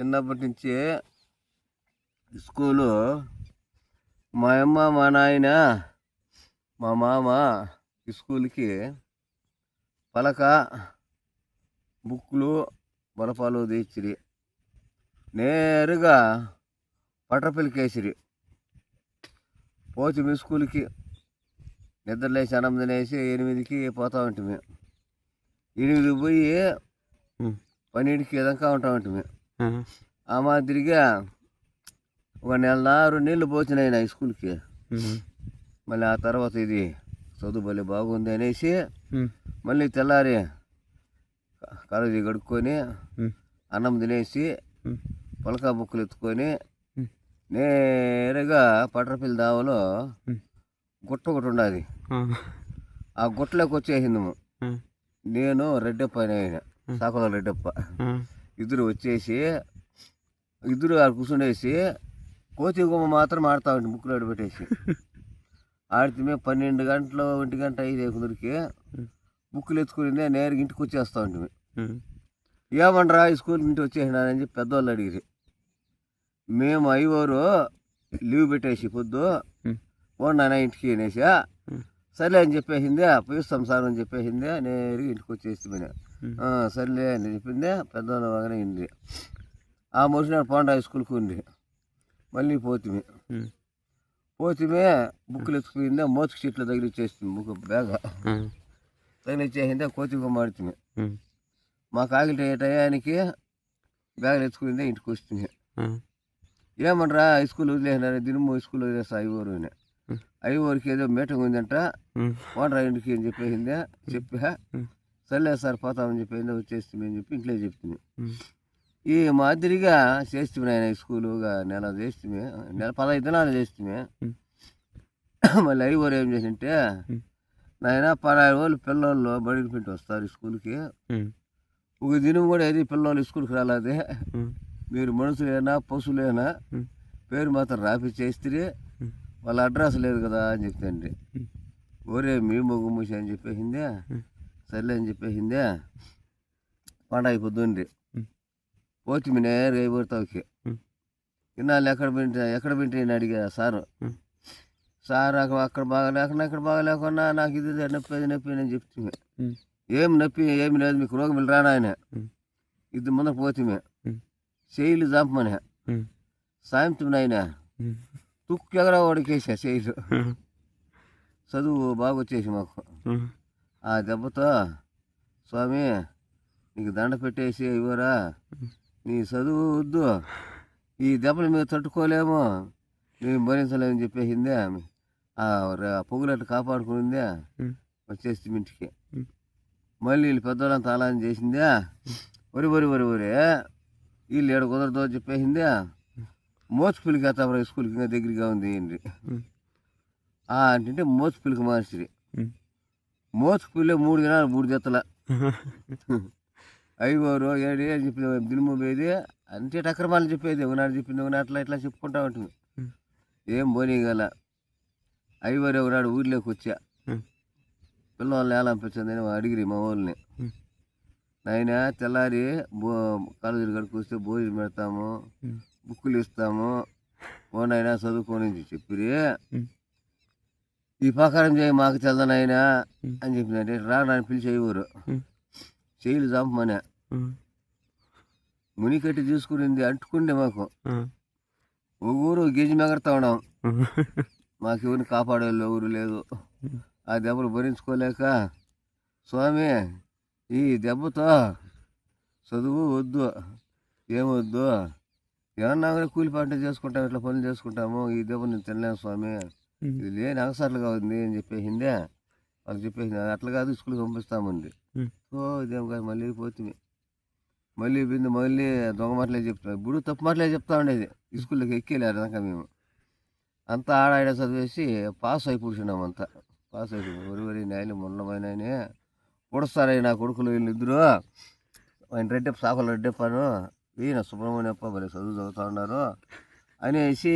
చిన్నప్పటి నుంచి స్కూలు మా అమ్మ మా నాయన మా మామ స్కూల్కి పలక బుక్కులు బలపాలు తెచ్చిరి. నేరుగా పట్టపిల్లికేసిరి. పోతి మీ స్కూల్కి. నిద్రలేసి అన్నం తినేసి ఎనిమిదికి పోతా ఉంటుంది ఎనిమిదికి పోయి. పన్నెండుకి ఏదాకా ఉంటా ఉంటుంది ఆ, మాదిరిగా ఒక నెల రెండు నెలలు పోతున్నాయి నా స్కూల్కి. మళ్ళీ ఆ తర్వాత ఇది చదువు భలే బాగుంది అనేసి మళ్ళీ తెల్లారి కాలేజీ కడుక్కొని అన్నం తినేసి పొలకా బుక్కులు ఎత్తుకొని నేరుగా పట్రపిల్లి దావలో. గుట్ట ఒకటి ఉండదు. ఆ, గుట్టలోకి వచ్చేసింది. నేను రెడ్డప్ప అయిన సాకుల రెడ్డప్ప. ఇద్దరు వచ్చేసి ఇద్దరు ఆడ కూర్చుండేసి కోతి గుమ్మ మాత్రం ఆడుతా ఉంటే ముక్కులు పెట్టేసి ఆడితే మేము పన్నెండు గంటలు ఒంటి గంట ఐదు కుదిరికి. బుక్కులు ఎత్తుకుని నేరుగా ఇంటికి వచ్చేస్తా ఉంటుంది ఉమ్, ఏమనరా ఈ స్కూల్ ఇంటికి వచ్చేసినారని చెప్పి పెద్దవాళ్ళు అడిగిరి మేము ఐవోరు లీవ్ పెట్టేసి పొద్దు ఓ నాన్న ఇంటికి అనేసి సర్లే అని చెప్పేసింది పోయిస్తాం సార్ అని చెప్పేసింది నేరుగా ఇంటికి వచ్చేసి. ఆ, సర్లే అని చెప్పింది పెద్దవాళ్ళు బాగానే ఉంది. ఆ మరుసటి పోండా హై స్కూల్కి ఉంది. మళ్ళీ పోతిమి. పోతిమే బుక్కులు ఎత్తుకుపోయింది మోతుకు సీట్ల దగ్గర ఇచ్చేసింది బుక్ బ్యాగ్ తగిలిచ్చేసింది కోతి గుమ్మాడుతుంది ఉమ్, మా కాగిట టయానికి బ్యాగులు ఎత్తుకునిందే ఇంటికి వస్తుంది ఆ, ఏమనరా హై స్కూల్ వదిలేసినారు దినము హై స్కూల్ వదిలేస్తా ఐవోరు ఐవోరికి ఏదో మీటింగ్ ఉందంట ఓనరా ఇంటికి అని చెప్పేసింది చెప్పా. సర్లే సార్ పోతామని చెప్పింది వచ్చేస్తుంది అని చెప్పి ఇంట్లో చెప్తుంది. ఉమ్, ఈ మాదిరిగా చేస్తుంది ఆయన స్కూలుగా నెల చేస్తుంది. నెల పదహైదు దినాలు చేస్తుంది. ఉమ్, మళ్ళీ ఐవోరు ఏం చేసింటే నాయన పదహారు రోజులు పిల్లలు బడికి పెట్టి వస్తారు స్కూల్కి. ఒక దినం కూడా ఏది పిల్లలు స్కూల్కి రాలేదే. మీరు మనుషులేనా పశువులేనా పేరు మాత్రం రాపి చేస్తే వాళ్ళ అడ్రస్ లేదు కదా అని చెప్తాండి ఓరే మీ మొగ్గు మూసి అని చెప్పేసిందే. సర్లే అని చెప్పేసిందే. పండగ పొద్దుండి పోతి మీ నేరుగా అయిపోతావుకి ఇన్నాళ్ళు ఎక్కడ పెంటే ఎక్కడ పెంటే అని అడిగా సారు. సార్ నాకు అక్కడ బాగాలేకుండా ఇక్కడ బాగాలేకుండా నాకు ఇది నొప్పి అది నొప్పి అని చెప్తుంది ఏం నొప్పి ఏమి లేదు మీకు రోగం రానా ఆయన? ఇది ముందర పోతిమే. శైలు చంపమని. సాయంత్రం ఆయన తుక్కు ఎగర శైలు ఉమ్, చదువు బాగా వచ్చేసి మాకు ఆ దెబ్బతో స్వామి నీకు దండ పెట్టేసి ఇవ్వరా? నీ చదువు వద్దు. ఈ దెబ్బలు మేము తట్టుకోలేము. మేము భరించలేమని చెప్పేసిందే ఆ ర- పొగులట్టు కాపాడుకునిందే వచ్చేసి ఇంటికి. మళ్ళీ వీళ్ళు పెద్దవాళ్ళంతా అలా అని చేసిందే? వరి వరి వరి వరి వీళ్ళు ఏడు కుదరదు అని చెప్పేసిందే? మోసుపిల్లికి ఎత్తాపురం స్కూల్కి ఇంకా దగ్గరగా ఉంది ఏంటి ఆ అంటే మోసుపిల్లికి మార్చిరి మోసుపిల్లే మూడు దినాలు మూడు జతల. ఐగోరు ఏడు అని చెప్పి దినము పోయేది అంటే టక్రమాలు చెప్పేది. ఒకనాడు చెప్పింది ఒకనాడు అట్లా ఇట్లా చెప్పుకుంటా ఉంటుంది ఏం పోనీ గల ఐవరు ఒకనాడు ఊర్లోకి వచ్చా. పిల్లల్ని ఎలా అనిపించింది అని అడిగిరి మా వాళ్ళని. నాయన తెల్లారి బో కాలేజీలు కడుకొస్తే భోజనం పెడతాము బుక్కులు ఇస్తాము. ఓనైనా చదువుకోని చెప్పిరి. ఈ ప్రకారం చేయి మాకు తెల్దనైనా ఉమ్, అని చెప్పినంటే రా నన్ను పిలిచి ఉమ్, చేయలు చంపమనే. మునికట్టి తీసుకునింది అంటుకుండే మాకు. ఊరు గిజి మెగడతా ఉన్నాం. మాకు ఎవరిని కాపాడే వాళ్ళు ఎవరు లేదు ఆ దెబ్బలు భరించుకోలేక స్వామి ఈ దెబ్బతో చదువు వద్దు ఏమొద్దు? ఏమన్నా కూడా కూలి పంట చేసుకుంటాం ఇట్లా పనులు చేసుకుంటాము ఈ దెబ్బ నేను తినలేను స్వామి. ఇది లేని అవసరాలుగా ఉంది అని చెప్పేసిందే? వాళ్ళు చెప్పేసింది అట్లా కాదు స్కూల్కి పంపిస్తామంది. ఉమ్, ఓ ఇదేం కాదు మళ్ళీ పోతుంది మళ్ళీ బిందు మళ్ళీ దొంగ మాటలే చెప్తాం ఇప్పుడు తప్పు మాటలే చెప్తా ఉండేది. ఈ స్కూల్లోకి ఎక్కేలేరు దాకా మేము. అంతా ఆడ ఆడ చదివేసి పాస్ అయిపోతున్నాం అంతా. పాస్ అయిపోయింది వరి వరి నాయలు మొండమైనాయని పొడుస్తారయ్య నా కొడుకులు వీళ్ళిద్దరు. ఆయన రెడ్డప్ప సాకుల రెడ్డప్పను ఈయన సుబ్రహ్మణ్యప్ప మరి చదువు చదువుతా ఉన్నారు అనేసి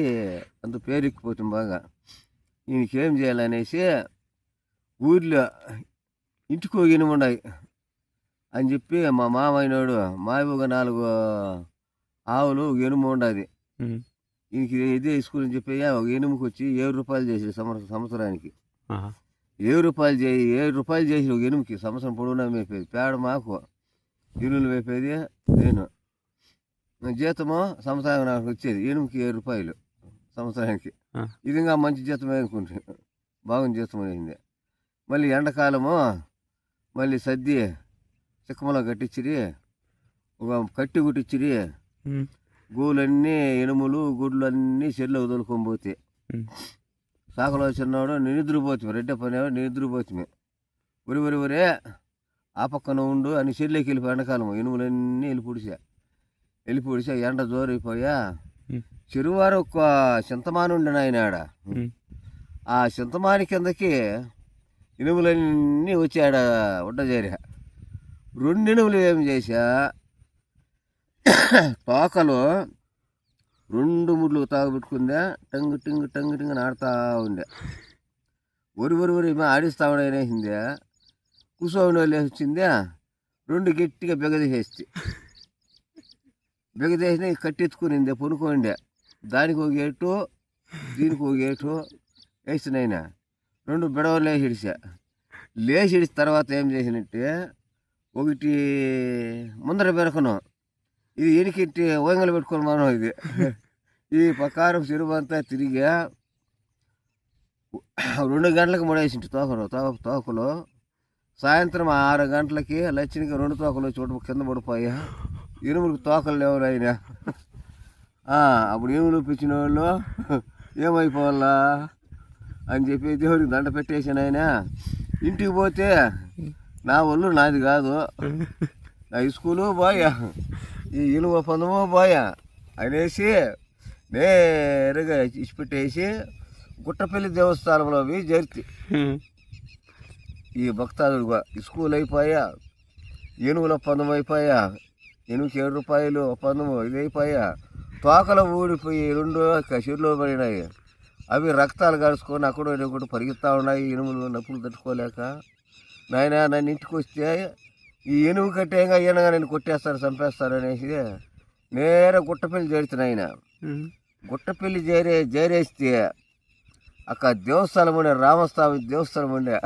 అంత పేరెక్కిపోతుంది బాగా. ఏం చేయాలనేసి ఊర్లో ఇంటికి పోగిన ఉన్నాయి అని చెప్పి మా మామైనోడు మావిగా నాలుగు ఆవులు ఒక ఎనుము ఉండదు. ఈయనకి ఇదే స్కూల్ అని చెప్పి ఒక ఎనుముకి వచ్చి ఏడు రూపాయలు చేసి సంవత్సరం సంవత్సరానికి. ఏడు రూపాయలు చేయి ఏడు రూపాయలు చేసి ఒక ఎనుముకి. సంవత్సరం పొడవునా మేపేది? పేడ మాకు. ఇరువులు మేపేది నేను. జీతము సంవత్సరానికి నాకు వచ్చేది. ఎనుముకి ఏడు రూపాయలు. సంవత్సరానికి. ఇది ఇంకా మంచి జీతమే అనుకుంటే బాగుంది జీతం అయింది మళ్ళీ ఎండాకాలము మళ్ళీ సర్ది చిక్కమలో కట్టించిరి ఒక కట్టి కుట్టించిరి. గోలన్నీ ఎనుములు గుడ్లు అన్నీ చెట్లు వదులుకొని పోతే. సాకలో చిన్నవాడు నిద్రపోతుంది రెడ్డ పని నిద్రపోతుంది ఒరి ఒరి ఒరే ఆ పక్కన ఉండు అని చెట్లోకి వెళ్ళిపోయి ఎండాకాలం ఎనుములన్నీ వెళ్ళి పొడిచా వెళ్ళి పొడిచా ఎండ జోరైపోయా. చెరువారు ఒక చింతమాను ఉండే ఆయన. ఆ చింతమాని కిందకి ఇనుములన్నీ వచ్చి ఆడ ఉండజేరా. రెండు ఇనుములు ఏం చేశా? తోకలు రెండు ముడ్లు తాగబెట్టుకుందా? టంగు టింగు టంగు టింగు ఆడుతూ ఉండే. ఒరి ఒరి ఒరి మా ఆడిస్తా ఉండేసిందే కూర్చోని వాళ్ళు వచ్చిందే? రెండు గట్టిగా బిగదీసేస్తే. బిగదేసిన కట్టెత్తుకునిందే పొనుకోండే దానికి ఒక ఏటు దీనికి ఒక ఏటు వేసినాయన రెండు బిడవలు లేచి ఇడిసా లేచి ఇడిచిన తర్వాత ఏం చేసినట్టే ఒకటి ముందర బెరకను ఇది ఎనికిట్టి ఓంగలు పెట్టుకొని మనం ఇది. ఈ ప్రకారం చెరువు అంతా తిరిగా రెండు గంటలకు ముడేసింటి తోకలు తోక తోకలు. సాయంత్రం ఆరు గంటలకి లచ్చినికి రెండు తోకలు చోటు కింద పడిపోయా. ఇనుములకు తోకలు లేవు ఆయన అప్పుడు ఇనుములు పిచ్చిన వాళ్ళు ఏమైపోవాలా అని చెప్పి దేవుడికి దండ పెట్టేసాను ఆయన. ఇంటికి పోతే నా ఒళ్ళు నాది కాదు. నా స్కూలు బాయా ఈ ఇలువ పొందము బాయా అనేసి నేరుగా ఇచ్చిపెట్టేసి గుట్టపల్లి దేవస్థానంలో పోయి జరితి ఈ భక్తాదుడుగా స్కూల్ అయిపోయా ఏనుగుల పందం అయిపోయా ఎనుగుకి ఏడు రూపాయలు పందము ఇది అయిపోయా తోకలు ఊడిపోయి రెండు చెరులో పడినాయి. అవి రక్తాలు కలుసుకొని అక్కడ కూడా పరిగెత్తా ఉన్నాయి. ఎనుములు నొప్పులు తట్టుకోలేక. నాయన నన్ను ఇంటికి వస్తే ఈ ఎనుగు కట్టేగా ఈయనగా నేను కొట్టేస్తారు చంపేస్తారు అనేసి నేర గుట్టపల్లి చేరుతున్నాయి ఆయన. గుట్టపల్లి చేరే చేరేస్తే అక్కడ దేవస్థానం ఉండే రామస్వామి దేవస్థానం ఉండే.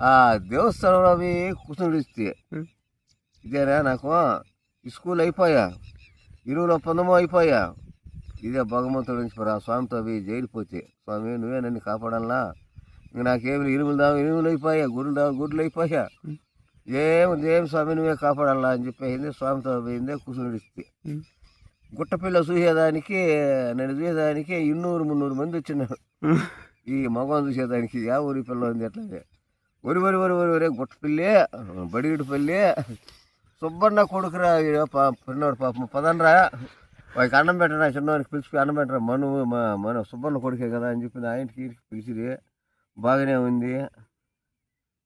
ఆ దేవస్థానంలో అవి ఉమ్. ఇదేనా నాకు? స్కూల్ అయిపోయా. ఇరువులో పొందము అయిపోయా. ఇదే భగవంతుడు నుంచి మరి ఆ స్వామితో అవి చేరిపోతే స్వామి నువ్వే నన్ను కాపాడాలా ఇంక నాకేమి ఇరువులు దావు ఇరువులు అయిపోయా గుడ్లు దావు గుడ్లు అయిపోయా. ఏం ఏం స్వామి నువ్వే కాపాడాలా అని చెప్పేసింది స్వామితో పోయిందే కూర్చుండిస్తే ఉమ్. గుట్టపిల్ల చూసేదానికి నేను చూసేదానికి ఇన్నూరు మున్నూరు మంది వచ్చినారు. ఈ మగవాన్ని చూసేదానికి యా ఊరి పిల్ల ఉంది అట్లాగే. ఒరి ఒరి ఒరి ఒరి ఒరే గుట్టపిల్లి బడిగిడి పల్లి సుబ్బన్న కొడుకురా ఈడ పా- పిన్నోడు పాపం. పదనరా వాడికి అన్నం పెట్టరా చిన్నవాడికి పిలిచి అన్నం పెట్టరా. మను మన సుబ్బన్న కొడుకే కదా అని చెప్పి ఆయనకి పిలిచిరి. బాగానే ఉంది.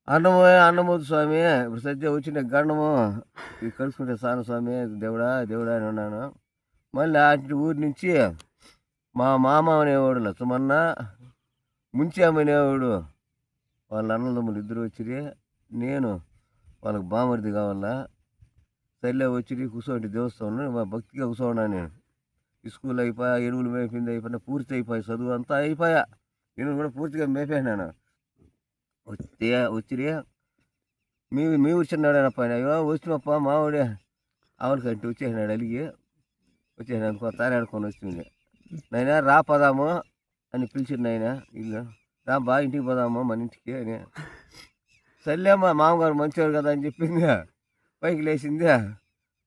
అన్నము అన్నం స్వామి ఇప్పుడు సద్య వచ్చిన గండము ఇది కలుసుకుంటే సాను స్వామి దేవుడా దేవుడా అని ఉన్నాను మళ్ళీ అటు ఊరి నుంచి మా మామ అనేవాడు లచ్చమన్న ముంచామనేవాడు వాళ్ళ అన్నదమ్ములు ఇద్దరు వచ్చిరి. నేను వాళ్ళకి బామరిది కావాలా? సర్లే వచ్చి కూర్చోండి దేవస్థానం మా భక్తిగా కూర్చోన్నా నేను. స్కూల్ అయిపోయా ఎరువులు మేపింది అయిపోయినా పూర్తి అయిపోయి చదువు అంతా అయిపోయా. నేను కూడా పూర్తిగా మేపాను వస్తే వచ్చిరి. మీ మీ వచ్చినాడు పైన అయ్యో వచ్చినప్ప మావాడే ఆవులకంటే వచ్చేసినాడు అలిగి వచ్చేసినాడు అనుకో తారాడుకొని వచ్చింది నాయన రా పదాము అని పిలిచిండు నాయన ఇల్లు రా బా ఇంటికి పోదాము మన ఇంటికి అని. సర్లే మా మామగారు మంచివాడు కదా అని చెప్పింది. పైకి లేచింది.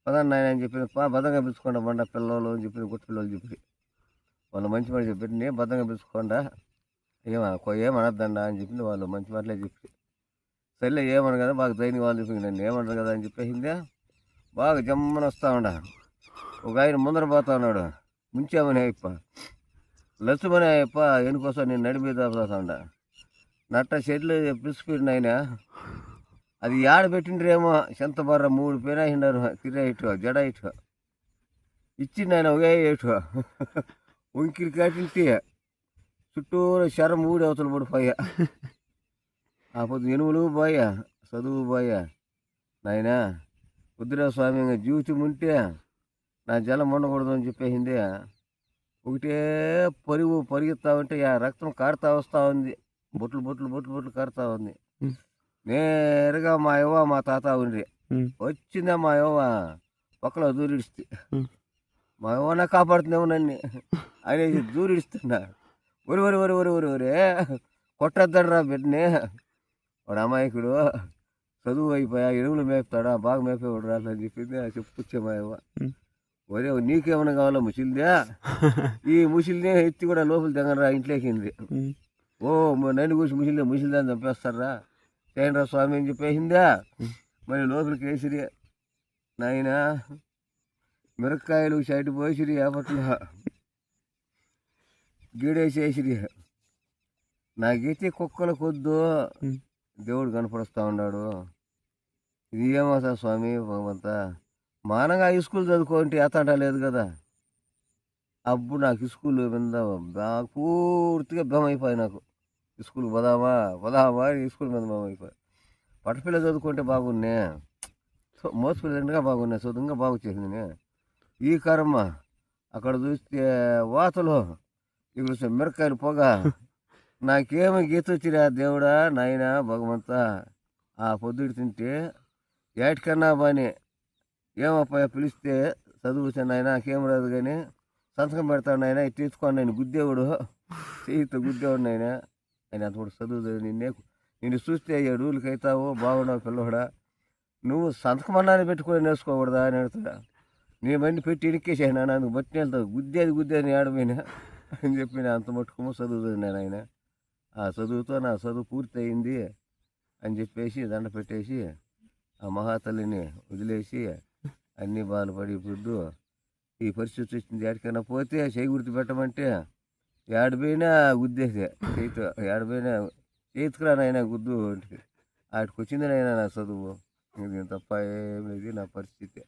పదాన్ని నాయన అని చెప్పింది పా భద్రంగా పిలుచుకోండి బండ పిల్లలు అని చెప్పింది గుట్ట పిల్లలు చెప్పి. వాళ్ళు మంచి మాట చెప్పింది నేను భద్రంగా పిలుచుకోండా ఏమా ఏమనద్దండా అని చెప్పింది వాళ్ళు మంచి మాటలే చెప్పి. సర్లే ఏమను కదా బాగా ధైర్యం వాళ్ళు చెప్పింది నన్ను ఏమంటారు కదా అని చెప్పేసింది. బాగా జమ్మని వస్తా ఉండ ఒక ఆయన ముందర పోతా ఉన్నాడు. ముంచామని అయ్యప్ప. లచ్చుమని అయ్యప్ప ఎనుకోసం నేను నడిపి మీద పోతా ఉండ నట్ట చెట్లు పిసిపోయిన ఆయన అది ఏడ పెట్టిండ్రేమో చెంతబర్ర మూడు పేనాయినారు తిరే ఇటు జడ ఇటు ఇచ్చిండు ఆయన ఒకే ఇటు వంకిరి కాటింటి చుట్టూరు శరం ఊడి అవతల పడిపోయా. ఆ పొద్దు ఎనుములు పోయా చదువు పోయా. నాయనా కుదిరా స్వామి ఇంకా జీవితం ఉంటే నా జలం ఉండకూడదు అని చెప్పేసింది. ఒకటే పరుగు పరిగెత్తా ఉంటే ఆ రక్తం కారుతా వస్తూ ఉంది. బొట్లు బొట్లు బొట్లు బొట్లు కారుతా ఉంది. నేరుగా మా యవ్వ మా తాత ఉండ్రి ఉమ్. వచ్చిందా మా యవ్వ? పక్కలో దూరిడిస్తే. మా యవ్వన కాపాడుతున్నావు నన్ను. అనేసి దూరిడిస్తున్నా. ఒరి ఒరి ఒరి ఒరి ఒరి ఒరే. కొట్టద్దాడు బిడ్డని. వాడు అమాయకుడు. చదువు అయిపోయా ఎరువులు మేపుతాడా బాగా మేపేవాడు రా అని చెప్పింది. చెప్పుకొచ్చే మా ఉమ్. ఒరే నీకేమైనా కావాలా ముసిలిదా? ఈ ముసిలిని ఎత్తి కూడా లోపల దిగరా ఇంట్లోకింది. ఓ నన్ను కూర్చి ముసిలిదా ముసిలిదా అని చంపేస్తారా? చేయండి స్వామి అని చెప్పేసిందా? మరి లోపలికి వేసిరి. నాయన మిరపకాయలు సైడ్ పోసిరి అప్పట్లో గీడేసేసిరి. నాకైతే కుక్కల కొద్దు. దేవుడు కనపడుస్తూ ఉన్నాడు. ఇది ఏమవుతా స్వామి భగవంత. మానంగా స్కూల్ చదువుకోంటే ఏతాంట లేదు కదా. అప్పుడు నాకు స్కూల్ మీద బా- పూర్తిగా భ్రమ అయిపోయి నాకు. స్కూల్ పోదామా పోదామా అని స్కూల్ మీద భ్రమ అయిపోయి పట్టపిల్ల చదువుకుంటే బాగున్నే. సో మోసపిల్లగా బాగున్నాయి చదువుగా బాగు చేసింది ఈ కర్మ అక్కడ చూస్తే వాతలు ఇక్కడ మిరకాయలు పొగ. నాకేమి గీత వచ్చిరా దేవుడా నాయనా భగవంత. ఆ పొద్దుడు తింటే ఏటికన్నా బాని. ఏమప్పా పిలిస్తే చదువుతా నాయన నాకేం రాదు కానీ సంతకం పెడతాడు నాయన తీసుకోండి నేను గుద్దేవుడు. చేయితో గుద్దేవాడు నాయన. ఆయన అతడు చదువు నిన్నే నిన్ను చూస్తే ఏడు ఊళ్ళకి అవుతావు బాగున్నావు పిల్లవాడా నువ్వు సంతకం అన్నాన్ని పెట్టుకొని నేర్చుకోకూడదా అని అడుగుతాడా నీ బండి పెట్టి ఇనిక్కేసాను నాకు బట్టి వెళ్తావు. గుద్దేది గుద్దేది ఆడపోయినా అని చెప్పి నేను అంత మట్టుకు చదువు నేను ఆయన. ఆ చదువుతో నా చదువు పూర్తి అయింది అని చెప్పేసి దండ పెట్టేసి ఆ మహాతల్లిని వదిలేసి అన్ని బాధలు పడి ఈ పరిస్థితి వచ్చింది. ఎక్కడికైనా పోతే చేయి గుర్తు పెట్టమంటే ఏడపోయినా గుద్దేసే చేతితో ఏడపోయినా చేతికిరా నాయన గుద్దు ఆడికి వచ్చింది నాయన నా చదువు నేను తప్ప ఏమి లేదు నా పరిస్థితి